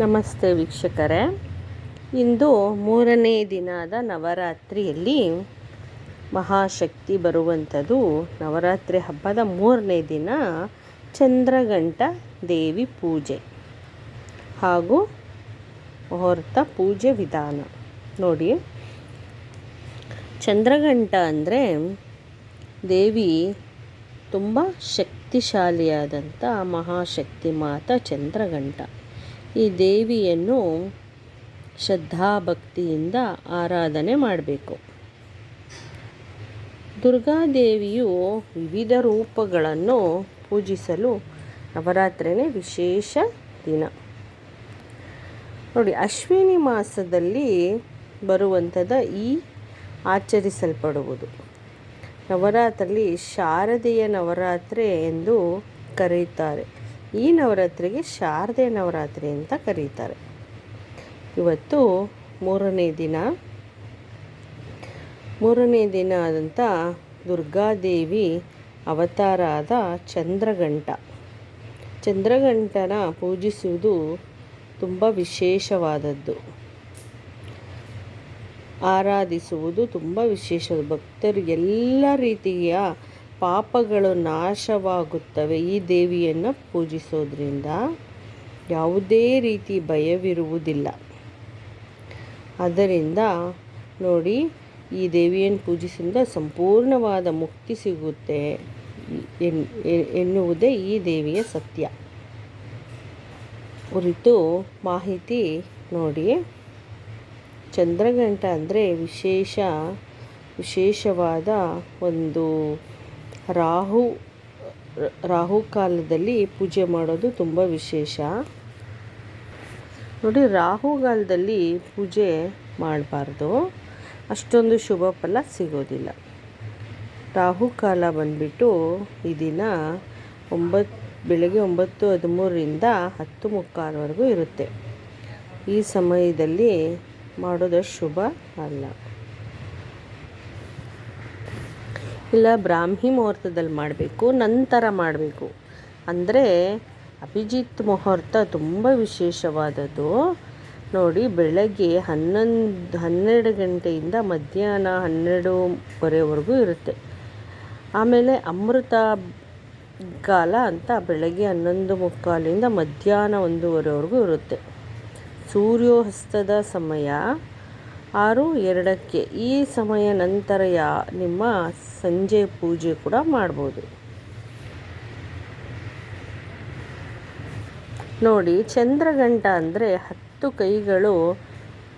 ನಮಸ್ತೆ ವೀಕ್ಷಕರೇ. ಇಂದು ಮೂರನೇ ದಿನದ ನವರಾತ್ರಿಯಲ್ಲಿ ಮಹಾಶಕ್ತಿ ಬರುವಂಥದ್ದು ನವರಾತ್ರಿ ಹಬ್ಬದ ಮೂರನೇ ದಿನ ಚಂದ್ರಗಂಟ ದೇವಿ ಪೂಜೆ ಹಾಗೂ ಮುಹೂರ್ತ ಪೂಜೆ ವಿಧಾನ. ನೋಡಿ ಚಂದ್ರಗಂಟ ಅಂದರೆ ದೇವಿ ತುಂಬ ಶಕ್ತಿಶಾಲಿಯಾದಂಥ ಮಹಾಶಕ್ತಿ ಮಾತ ಚಂದ್ರಗಂಟ ಈ ದೇವಿಯನ್ನು ಶ್ರದ್ಧಾಭಕ್ತಿಯಿಂದ ಆರಾಧನೆ ಮಾಡಬೇಕು. ದುರ್ಗಾದೇವಿಯು ವಿವಿಧ ರೂಪಗಳನ್ನು ಪೂಜಿಸಲು ನವರಾತ್ರಿನೇ ವಿಶೇಷ ದಿನ. ನೋಡಿ, ಅಶ್ವಿನಿ ಮಾಸದಲ್ಲಿ ಬರುವಂಥದ ಈ ಆಚರಿಸಲ್ಪಡುವುದು. ನವರಾತ್ರಿಯಲ್ಲಿ ಶಾರದೆಯ ನವರಾತ್ರಿ ಎಂದು ಕರೆಯುತ್ತಾರೆ. ಈ ನವರಾತ್ರಿಗೆ ಶಾರದೆ ನವರಾತ್ರಿ ಅಂತ ಕರೀತಾರೆ. ಇವತ್ತು ಮೂರನೇ ದಿನ. ಮೂರನೇ ದಿನ ಆದಂಥ ದುರ್ಗಾದೇವಿ ಅವತಾರ ಆದ ಚಂದ್ರಗಂಟ ಚಂದ್ರಗಂಟನ ಪೂಜಿಸುವುದು ತುಂಬ ವಿಶೇಷವಾದದ್ದು. ಆರಾಧಿಸುವುದು ತುಂಬ ವಿಶೇಷ. ಭಕ್ತರು ಎಲ್ಲ ರೀತಿಯ ಪಾಪಗಳು ನಾಶವಾಗುತ್ತವೆ ಈ ದೇವಿಯನ್ನು ಪೂಜಿಸೋದ್ರಿಂದ. ಯಾವುದೇ ರೀತಿ ಭಯವಿರುವುದಿಲ್ಲ. ಅದರಿಂದ ನೋಡಿ, ಈ ದೇವಿಯನ್ನು ಪೂಜಿಸಿದ ಸಂಪೂರ್ಣವಾದ ಮುಕ್ತಿ ಸಿಗುತ್ತೆ ಎನ್ನುವುದೇ ಈ ದೇವಿಯ ಸತ್ಯ. ಕುರಿತು ಮಾಹಿತಿ ನೋಡಿ. ಚಂದ್ರಗಂಟ ಅಂದರೆ ವಿಶೇಷ, ವಿಶೇಷವಾದ ಒಂದು ರಾಹು ರಾಹು ಕಾಲದಲ್ಲಿ ಪೂಜೆ ಮಾಡೋದು ತುಂಬ ವಿಶೇಷ. ನೋಡಿ ರಾಹುಕಾಲದಲ್ಲಿ ಪೂಜೆ ಮಾಡಬಾರ್ದು. ಅಷ್ಟೊಂದು ಶುಭ ಫಲ ಸಿಗೋದಿಲ್ಲ. ರಾಹುಕಾಲ ಬಂದುಬಿಟ್ಟು ಈ ದಿನ ಒಂಬತ್ತು ಬೆಳಗ್ಗೆ ಒಂಬತ್ತು, ಹದಿಮೂರರಿಂದ ಹತ್ತು ಮುಕ್ಕಾಲವರೆಗೂ ಇರುತ್ತೆ. ಈ ಸಮಯದಲ್ಲಿ ಮಾಡೋದು ಶುಭ ಅಲ್ಲ. ಇಲ್ಲ, ಬ್ರಾಹ್ಮಿ ಮುಹೂರ್ತದಲ್ಲಿ ಮಾಡಬೇಕು, ನಂತರ ಮಾಡಬೇಕು. ಅಂದರೆ ಅಭಿಜಿತ್ ಮುಹೂರ್ತ ತುಂಬ ವಿಶೇಷವಾದದ್ದು. ನೋಡಿ, ಬೆಳಗ್ಗೆ ಹನ್ನೊಂದು, ಹನ್ನೆರಡು ಗಂಟೆಯಿಂದ ಮಧ್ಯಾಹ್ನ ಹನ್ನೆರಡೂವರೆವರೆಗೂ ಇರುತ್ತೆ. ಆಮೇಲೆ ಅಮೃತ ಕಾಲ ಅಂತ ಬೆಳಗ್ಗೆ ಹನ್ನೊಂದು ಮುಕ್ಕಾಲಿಂದ ಮಧ್ಯಾಹ್ನ ಒಂದೂವರೆವರೆಗೂ ಇರುತ್ತೆ. ಸೂರ್ಯೋಹಸ್ತದ ಸಮಯ ಆರು ಎರಡಕ್ಕೆ ಈ ಸಮಯ ನಂತರ ಯಾ ನಿಮ್ಮ ಸಂಜೆ ಪೂಜೆ ಕೂಡ ಮಾಡ್ಬೋದು. ನೋಡಿ, ಚಂದ್ರಗಂಟ ಅಂದರೆ ಹತ್ತು ಕೈಗಳು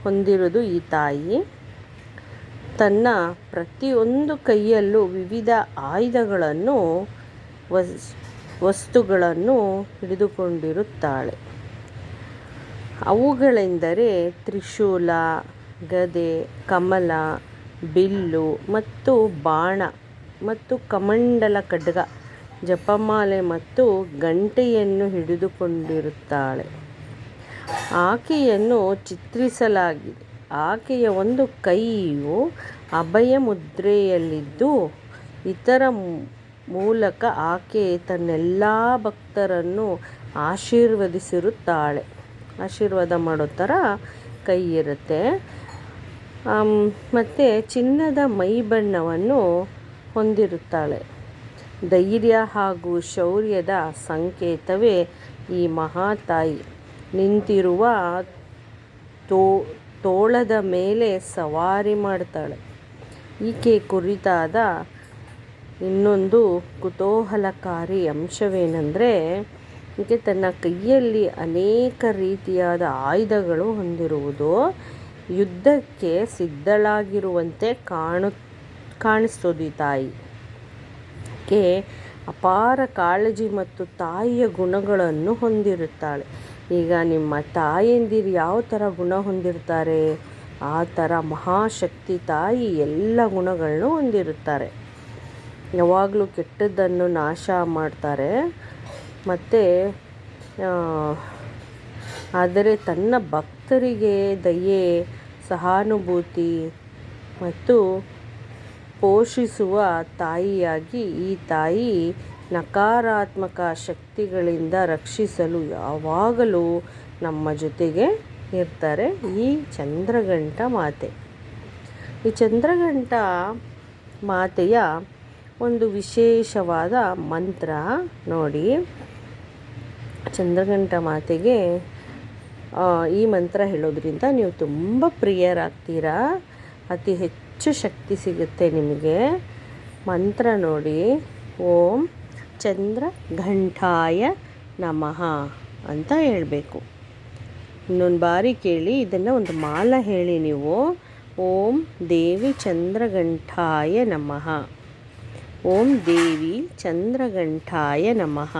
ಹೊಂದಿರೋದು ಈ ತಾಯಿ. ತನ್ನ ಪ್ರತಿಯೊಂದು ಕೈಯಲ್ಲೂ ವಿವಿಧ ಆಯುಧಗಳನ್ನು, ವಸ್, ವಸ್ತುಗಳನ್ನು ಹಿಡಿದುಕೊಂಡಿರುತ್ತಾಳೆ. ಅವುಗಳೆಂದರೆ ತ್ರಿಶೂಲ ಗದೆ, ಕಮಲ, ಬಿಲ್ಲು ಮತ್ತು ಬಾಣ ಮತ್ತು ಕಮಂಡಲ ಖಡ್ಗ, ಜಪಮಾಲೆ ಮತ್ತು ಗಂಟೆಯನ್ನು ಹಿಡಿದುಕೊಂಡಿರುತ್ತಾಳೆ. ಆಕೆಯನ್ನು ಚಿತ್ರಿಸಲಾಗಿದೆ. ಆಕೆಯ ಒಂದು ಕೈಯು ಅಭಯ ಮುದ್ರೆಯಲ್ಲಿದ್ದು, ಇತರ ಮೂಲಕ ಆಕೆ ತನ್ನೆಲ್ಲ ಭಕ್ತರನ್ನು ಆಶೀರ್ವದಿಸಿರುತ್ತಾಳೆ. ಆಶೀರ್ವಾದ ಮಾಡೋ ಥರ ಕೈ ಇರುತ್ತೆ. ಮತ್ತು ಚಿನ್ನದ ಮೈ ಬಣ್ಣವನ್ನು ಹೊಂದಿರುತ್ತಾಳೆ. ಧೈರ್ಯ ಹಾಗೂ ಶೌರ್ಯದ ಸಂಕೇತವೇ ಈ ಮಹಾತಾಯಿ ನಿಂತಿರುವ ತೋ, ತೋಳದ ಮೇಲೆ ಸವಾರಿ ಮಾಡ್ತಾಳೆ. ಈಕೆ ಕುರಿತಾದ ಇನ್ನೊಂದು ಕುತೂಹಲಕಾರಿ ಅಂಶವೇನೆಂದರೆ, ಈಕೆ ತನ್ನ ಕೈಯಲ್ಲಿ ಅನೇಕ ರೀತಿಯಾದ ಆಯುಧಗಳು ಹೊಂದಿರುವುದು ಯುದ್ಧಕ್ಕೆ ಸಿದ್ಧಳಾಗಿರುವಂತೆ ಕಾಣು, ಕಾಣಿಸ್ತದೆ ತಾಯಿ. ಕೆ ಅಪಾರ ಕಾಳಜಿ ಮತ್ತು ತಾಯಿಯ ಗುಣಗಳನ್ನು ಹೊಂದಿರುತ್ತಾಳೆ. ಈಗ ನಿಮ್ಮ ತಾಯಂದಿರು ಯಾವ ಥರ ಗುಣ ಹೊಂದಿರ್ತಾರೆ ಆ ಥರ ಮಹಾಶಕ್ತಿ ತಾಯಿ ಎಲ್ಲ ಗುಣಗಳನ್ನು ಹೊಂದಿರುತ್ತಾರೆ. ಯಾವಾಗಲೂ ಕೆಟ್ಟದ್ದನ್ನು ನಾಶ ಮಾಡ್ತಾರೆ. ಮತ್ತು ಆದರೆ ತನ್ನ ಭಕ್ತರಿಗೆ ದಯೆ, ಸಹಾನುಭೂತಿ ಮತ್ತು ಪೋಷಿಸುವ ತಾಯಿಯಾಗಿ ಈ ತಾಯಿ ನಕಾರಾತ್ಮಕ ಶಕ್ತಿಗಳಿಂದ ರಕ್ಷಿಸಲು ಯಾವಾಗಲೂ ನಮ್ಮ ಜೊತೆಗೆ ಇರ್ತಾರೆ ಈ ಚಂದ್ರಗಂಟ ಮಾತೆ. ಈ ಚಂದ್ರಗಂಟ ಮಾತೆಯ ಒಂದು ವಿಶೇಷವಾದ ಮಂತ್ರ ನೋಡಿ. ಚಂದ್ರಗಂಟ ಮಾತೆಗೆ ಈ ಮಂತ್ರ ಹೇಳೋದ್ರಿಂದ ನೀವು ತುಂಬ ಪ್ರಿಯರಾಗ್ತೀರಾ? ಅತಿ ಹೆಚ್ಚು ಶಕ್ತಿ ಸಿಗುತ್ತೆ ನಿಮಗೆ. ಮಂತ್ರ ನೋಡಿ, ಓಂ ಚಂದ್ರ ಘಂಟಾಯ ನಮಃ ಅಂತ ಹೇಳಬೇಕು. ಇನ್ನೊಂದು ಬಾರಿ ಕೇಳಿ, ಇದನ್ನು ಒಂದು ಮಾಲ ಹೇಳಿ ನೀವು. ಓಂ ದೇವಿ ಚಂದ್ರಗಂಠಾಯ ನಮಃ. ಓಂ ದೇವಿ ಚಂದ್ರಗಂಠಾಯ ನಮಃ.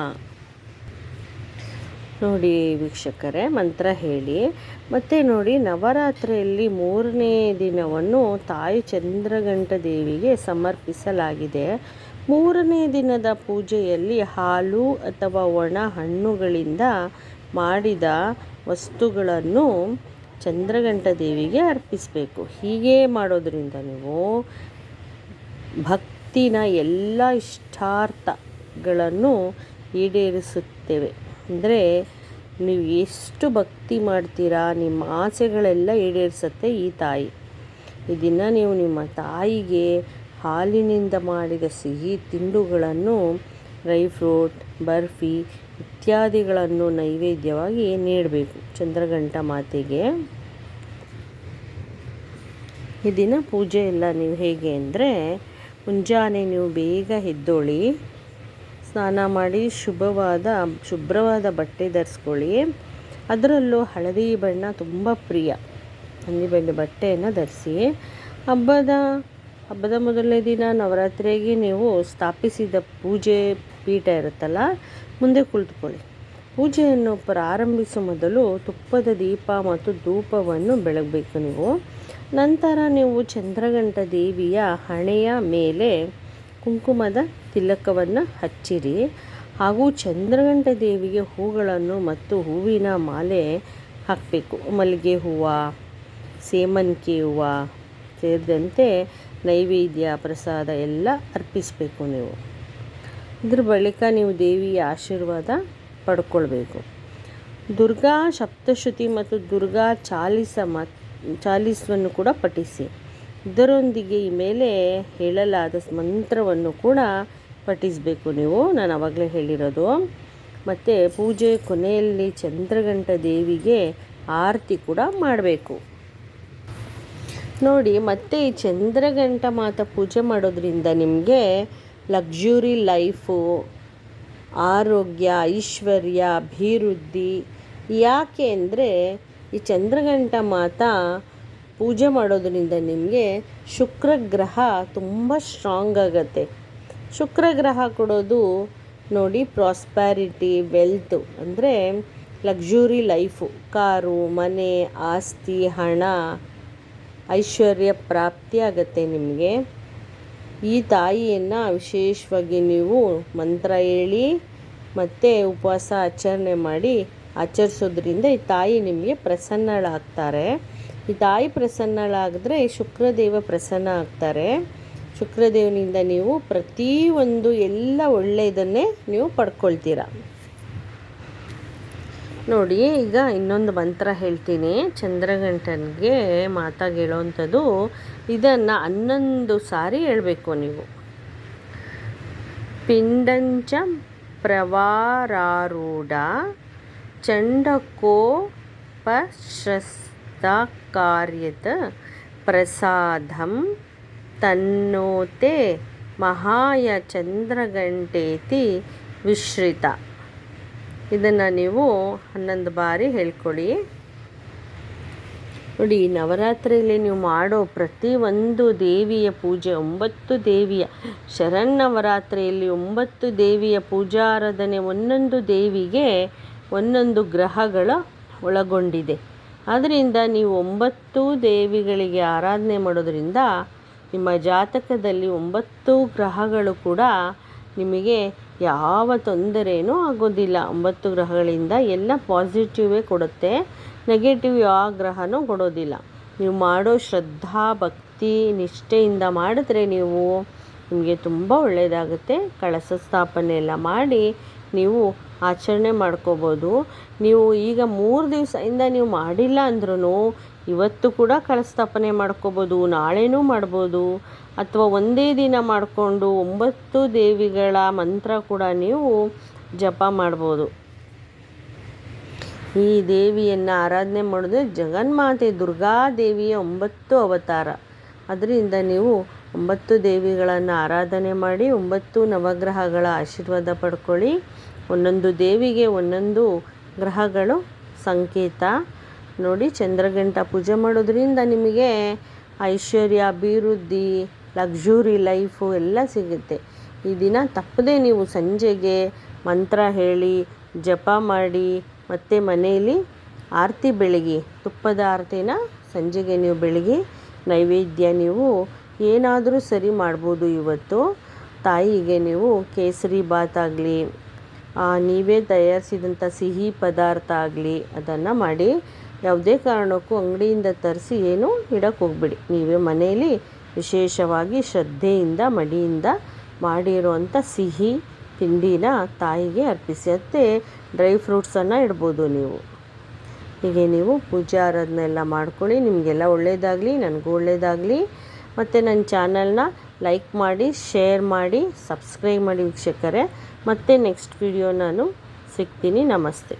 ನೋಡಿ ವೀಕ್ಷಕರೇ, ಮಂತ್ರ ಹೇಳಿ. ಮತ್ತು ನೋಡಿ, ನವರಾತ್ರಿಯಲ್ಲಿ ಮೂರನೇ ದಿನವನ್ನು ತಾಯಿ ಚಂದ್ರಗಂಟ ದೇವಿಗೆ ಸಮರ್ಪಿಸಲಾಗಿದೆ. ಮೂರನೇ ದಿನದ ಪೂಜೆಯಲ್ಲಿ ಹಾಲು ಅಥವಾ ಒಣ ಹಣ್ಣುಗಳಿಂದ ಮಾಡಿದ ವಸ್ತುಗಳನ್ನು ಚಂದ್ರಗಂಟ ದೇವಿಗೆ ಅರ್ಪಿಸಬೇಕು. ಹೀಗೆ ಮಾಡೋದರಿಂದ ನೀವು ಭಕ್ತಿನ ಎಲ್ಲ ಇಷ್ಟಾರ್ಥಗಳನ್ನು ಈಡೇರಿಸುತ್ತೇವೆ. ಅಂದರೆ ನೀವು ಎಷ್ಟು ಭಕ್ತಿ ಮಾಡ್ತೀರಾ, ನಿಮ್ಮ ಆಸೆಗಳೆಲ್ಲ ಈಡೇರಿಸುತ್ತೆ ಈ ತಾಯಿ. ಇದನ್ನು ದಿನ ನೀವು ನಿಮ್ಮ ತಾಯಿಗೆ ಹಾಲಿನಿಂದ ಮಾಡಿದ ಸಿಹಿ ತಿಂಡುಗಳನ್ನು, ಡ್ರೈ ಫ್ರೂಟ್, ಬರ್ಫಿ ಇತ್ಯಾದಿಗಳನ್ನು ನೈವೇದ್ಯವಾಗಿ ನೀಡಬೇಕು ಚಂದ್ರಗಂಟ ಮಾತೆಗೆ. ಈ ದಿನ ಪೂಜೆ ಎಲ್ಲ ನೀವು ಹೇಗೆ ಅಂದರೆ, ಮುಂಜಾನೆ ನೀವು ಬೇಗ ಎದ್ದೋಳಿ. ಸ್ನಾನ ಮಾಡಿ ಶುಭವಾದ, ಶುಭ್ರವಾದ ಬಟ್ಟೆ ಧರಿಸ್ಕೊಳ್ಳಿ. ಅದರಲ್ಲೂ ಹಳದಿ ಬಣ್ಣ ತುಂಬ ಪ್ರಿಯ. ಹಂದಿ ಬಣ್ಣ ಬಟ್ಟೆಯನ್ನು ಧರಿಸಿ. ಹಬ್ಬದ ಹಬ್ಬದ ಮೊದಲನೇ ದಿನ ನವರಾತ್ರಿಗೆ ನೀವು ಸ್ಥಾಪಿಸಿದ ಪೂಜೆ ಪೀಠ ಇರುತ್ತಲ್ಲ, ಮುಂದೆ ಕುಳಿತುಕೊಳ್ಳಿ. ಪೂಜೆಯನ್ನು ಪ್ರಾರಂಭಿಸುವ ಮೊದಲು ತುಪ್ಪದ ದೀಪ ಮತ್ತು ಧೂಪವನ್ನು ಬೆಳಗಬೇಕು ನೀವು. ನಂತರ ನೀವು ಚಂದ್ರಗಂಟ ದೇವಿಯ ಹಣೆಯ ಮೇಲೆ ಕುಂಕುಮದ ತಿಲಕವನ್ನು ಹಚ್ಚಿರಿ. ಹಾಗೂ ಚಂದ್ರಗಂಟ ದೇವಿಗೆ ಹೂಗಳನ್ನು ಮತ್ತು ಹೂವಿನ ಮಾಲೆ ಹಾಕಬೇಕು. ಮಲ್ಲಿಗೆ ಹೂವು ಸೇಮಂತಿ ಹೂವು ಸೇರಿದಂತೆ ನೈವೇದ್ಯ, ಪ್ರಸಾದ ಎಲ್ಲ ಅರ್ಪಿಸಬೇಕು ನೀವು. ಇದ್ರ ಬಳಿಕ ನೀವು ದೇವಿಯ ಆಶೀರ್ವಾದ ಪಡ್ಕೊಳ್ಬೇಕು. ದುರ್ಗಾ ಸಪ್ತಶ್ರುತಿ ಮತ್ತು ದುರ್ಗಾ ಚಾಲಿಸ ಮ, ಚಾಲಿಸವನ್ನು ಕೂಡ ಪಠಿಸಿ. ಇದರೊಂದಿಗೆ ಈ ಮೇಲೆ ಹೇಳಲಾದ ಮಂತ್ರವನ್ನು ಕೂಡ ಪಠಿಸಬೇಕು ನೀವು. ನಾನು ಆವಾಗಲೇ ಹೇಳಿರೋದು. ಮತ್ತು ಪೂಜೆ ಕೊನೆಯಲ್ಲಿ ಚಂದ್ರಗಂಟ ದೇವಿಗೆ ಆರತಿ ಕೂಡ ಮಾಡಬೇಕು. ನೋಡಿ, ಮತ್ತೆ ಈ ಚಂದ್ರಗಂಟ ಮಾತ ಪೂಜೆ ಮಾಡೋದ್ರಿಂದ ನಿಮಗೆ ಲಕ್ಸುರಿ ಲೈಫು, ಆರೋಗ್ಯ, ಐಶ್ವರ್ಯ, ಅಭಿವೃದ್ಧಿ, ಯಾಕೆ ಅಂದರೆ ಈ ಚಂದ್ರಗಂಟ ಮಾತ ಪೂಜೆ ಮಾಡೋದರಿಂದ ನಿಮಗೆ ಶುಕ್ರ ಗ್ರಹ ತುಂಬ ಸ್ಟ್ರಾಂಗ್ ಆಗುತ್ತೆ. ಶುಕ್ರ ಗ್ರಹ ಕೊಡೋದು ನೋಡಿ ಪ್ರಾಸ್ಪ್ಯಾರಿಟಿ ವೆಲ್ತ್ ಅಂದರೆ ಲಕ್ಸುರಿ ಲೈಫು ಕಾರು, ಮನೆ, ಆಸ್ತಿ, ಹಣ, ಐಶ್ವರ್ಯ ಪ್ರಾಪ್ತಿ ಆಗತ್ತೆ ನಿಮಗೆ. ಈ ತಾಯಿಯನ್ನು ವಿಶೇಷವಾಗಿ ನೀವು ಮಂತ್ರ ಹೇಳಿ ಮತ್ತು ಉಪವಾಸ ಆಚರಣೆ ಮಾಡಿ ಆಚರಿಸೋದ್ರಿಂದ ಈ ತಾಯಿ ನಿಮಗೆ ಪ್ರಸನ್ನಳಾಗ್ತಾರೆ. ಈ ತಾಯಿ ಪ್ರಸನ್ನಳಾಗಿದ್ರೆ ಶುಕ್ರದೇವ ಪ್ರಸನ್ನ ಆಗ್ತಾರೆ. ಶುಕ್ರದೇವನಿಂದ ನೀವು ಪ್ರತಿಯೊಂದು ಎಲ್ಲ ಒಳ್ಳೆಯದನ್ನೇ ನೀವು ಪಡ್ಕೊಳ್ತೀರ. ನೋಡಿ, ಈಗ ಇನ್ನೊಂದು ಮಂತ್ರ ಹೇಳ್ತೀನಿ. ಚಂದ್ರಗಂಟನಿಗೆ ಮಾತಾಗಿ ಹೇಳೋವಂಥದ್ದು ಇದನ್ನು ಹನ್ನೊಂದು ಸಾರಿ ಹೇಳಬೇಕು ನೀವು. ಪಿಂಡಂಚ ಪ್ರವಾರಾರೂಢ ಚಂಡಕೋಪಶ್ರಸ್ತ ಕಾರ್ಯತ ಪ್ರಸಾದಂ ತನ್ನೋತೆ ಮಹಾಯ ಚಂದ್ರಗಂಟೇತಿ ವಿಶ್ರಿತ. ಇದನ್ನು ನೀವು ಹನ್ನೊಂದು ಬಾರಿ ಹೇಳ್ಕೊಳ್ಳಿ. ನೋಡಿ ನವರಾತ್ರಿಯಲ್ಲಿ ನೀವು ಮಾಡೋ ಪ್ರತಿಯೊಂದು ದೇವಿಯ ಪೂಜೆ, ಒಂಬತ್ತು ದೇವಿಯ ಶರನ್ನವರಾತ್ರಿಯಲ್ಲಿ ಒಂಬತ್ತು ದೇವಿಯ ಪೂಜಾರಾಧನೆ, ಒಂದೊಂದು ದೇವಿಗೆ ಒಂದೊಂದು ಗ್ರಹಗಳ ಒಳಗೊಂಡಿದೆ. ಆದ್ದರಿಂದ ನೀವು ಒಂಬತ್ತು ದೇವಿಗಳಿಗೆ ಆರಾಧನೆ ಮಾಡೋದರಿಂದ ನಿಮ್ಮ ಜಾತಕದಲ್ಲಿ ಒಂಬತ್ತು ಗ್ರಹಗಳು ಕೂಡ ನಿಮಗೆ ಯಾವ ತೊಂದರೆಯೂ ಆಗೋದಿಲ್ಲ. ಒಂಬತ್ತು ಗ್ರಹಗಳಿಂದ ಎಲ್ಲ ಪಾಸಿಟಿವೇ ಕೊಡುತ್ತೆ. ನೆಗೆಟಿವ್ ಯಾವ ಗ್ರಹನೂ ಕೊಡೋದಿಲ್ಲ. ನೀವು ಮಾಡೋ ಶ್ರದ್ಧಾ, ಭಕ್ತಿ, ನಿಷ್ಠೆಯಿಂದ ಮಾಡಿದ್ರೆ ನೀವು ನಿಮಗೆ ತುಂಬ ಒಳ್ಳೆಯದಾಗುತ್ತೆ ಕಳಸ ಸ್ಥಾಪನೆ ಎಲ್ಲ ಮಾಡಿ ನೀವು ಆಚರಣೆ ಮಾಡ್ಕೋಬೋದು. ನೀವು ಈಗ ಮೂರು ದಿವಸದಿಂದ ನೀವು ಮಾಡಿಲ್ಲ ಅಂದ್ರೂ ಇವತ್ತು ಕೂಡ ಕಳಸ್ಥಾಪನೆ ಮಾಡ್ಕೋಬೋದು, ನಾಳೆನೂ ಮಾಡ್ಬೋದು. ಅಥವಾ ಒಂದೇ ದಿನ ಮಾಡಿಕೊಂಡು ಒಂಬತ್ತು ದೇವಿಗಳ ಮಂತ್ರ ಕೂಡ ನೀವು ಜಪ ಮಾಡ್ಬೋದು. ಈ ದೇವಿಯನ್ನು ಆರಾಧನೆ ಮಾಡಿದ್ರೆ ಜಗನ್ಮಾತೆ ದುರ್ಗಾದೇವಿಯ ಒಂಬತ್ತು ಅವತಾರ. ಅದರಿಂದ ನೀವು ಒಂಬತ್ತು ದೇವಿಗಳನ್ನು ಆರಾಧನೆ ಮಾಡಿ ಒಂಬತ್ತು ನವಗ್ರಹಗಳ ಆಶೀರ್ವಾದ ಪಡ್ಕೊಳ್ಳಿ. ಒಂದೊಂದು ದೇವಿಗೆ ಒಂದೊಂದು ಗ್ರಹಗಳು ಸಂಕೇತ. ನೋಡಿ, ಚಂದ್ರಗಂಟ ಪೂಜೆ ಮಾಡೋದ್ರಿಂದ ನಿಮಗೆ ಐಶ್ವರ್ಯ, ಅಭಿವೃದ್ಧಿ, ಲಕ್ಸುರಿ ಲೈಫು ಎಲ್ಲ ಸಿಗುತ್ತೆ. ಈ ದಿನ ತಪ್ಪದೆ ನೀವು ಸಂಜೆಗೆ ಮಂತ್ರ ಹೇಳಿ, ಜಪ ಮಾಡಿ, ಮತ್ತು ಮನೆಯಲ್ಲಿ ಆರತಿ ಬೆಳಗಿ, ತುಪ್ಪದ ಆರತಿನ ಸಂಜೆಗೆ ನೀವು ಬೆಳಗಿ, ನೈವೇದ್ಯ ನೀವು ಏನಾದರೂ ಸರಿ ಮಾಡ್ಬೋದು ಇವತ್ತು. ತಾಯಿಗೆ ನೀವು ಕೇಸರಿ ಬಾತ್ ಆಗಲಿ ನೀವೇ ತಯಾರಿಸಿದಂಥ ಸಿಹಿ ಪದಾರ್ಥ ಆಗಲಿ, ಅದನ್ನು ಮಾಡಿ ಯಾವುದೇ ಕಾರಣಕ್ಕೂ ಅಂಗಡಿಯಿಂದ ತರಿಸಿ ಏನು ಇಡಕ್ಕೆ ಹೋಗ್ಬಿಡಿ. ನೀವೇ ಮನೆಯಲ್ಲಿ ವಿಶೇಷವಾಗಿ ಶ್ರದ್ಧೆಯಿಂದ, ಮಡಿಯಿಂದ ಮಾಡಿರುವಂಥ ಸಿಹಿ ತಿಂಡಿನ ತಾಯಿಗೆ ಅರ್ಪಿಸಿ. ಮತ್ತು ಡ್ರೈ ಫ್ರೂಟ್ಸನ್ನು ಇಡ್ಬೋದು ನೀವು. ಹೀಗೆ ನೀವು ಪೂಜೆ ಆರಾಧನೆ ಎಲ್ಲ ಮಾಡ್ಕೊಳ್ಳಿ. ನಿಮಗೆಲ್ಲ ಒಳ್ಳೆಯದಾಗಲಿ ನನಗೂ ಒಳ್ಳೆಯದಾಗಲಿ ಮತ್ತು ನನ್ನ ಚಾನಲ್ನ ಲೈಕ್ ಮಾಡಿ ಶೇರ್ ಮಾಡಿ ಸಬ್ಸ್ಕ್ರೈಬ್ ಮಾಡಿ ವೀಕ್ಷಕರೇ. ಮತ್ತೆ ನೆಕ್ಸ್ಟ್ ವಿಡಿಯೋ ನಾನು ಸಿಗ್ತೀನಿ. ನಮಸ್ತೆ.